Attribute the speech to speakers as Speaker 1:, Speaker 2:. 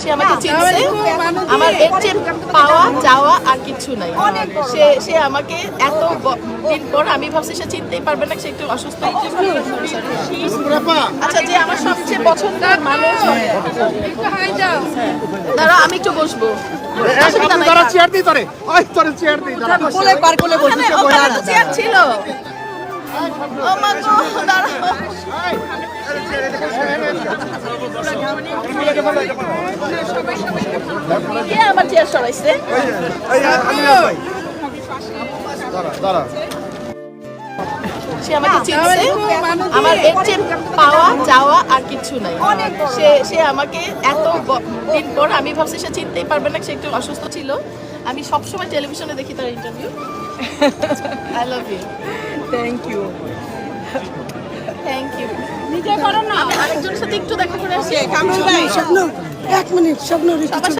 Speaker 1: সে আমাকে চিনছে আমার এর চেয়ে পাওয়া যাওয়া আর কিছু নাই। সে সে আমাকে এত দিন পর আমি ভাবছি সে চিনতেই পারবে না সে একটু অসুস্থ আচ্ছা যে আমার সবচেয়ে পছন্দের মানুষ দাঁড়া আমি একটু বসবো।
Speaker 2: চেয়ার দিই তোরে দিই
Speaker 1: ছিল। আমার চেয়ার সরাইছে। সে আমাকে চিনছে। আমার এর চেয়ে পাওয়া যাওয়া আর কিছু নাই। সে সে আমাকে এত দিন পর আমি ভাবছি সে চিনতেই পারবে না সে একটু অসুস্থ ছিল। আমি সবসময় টেলিভিশনে দেখি তার interview I love you
Speaker 3: thank you
Speaker 1: thank you নিজে করো না আরেকজনের সাথে একটু দেখা করে আসি।
Speaker 3: কামরুল ভাই
Speaker 4: স্বপ্ন এক মিনিট স্বপ্ন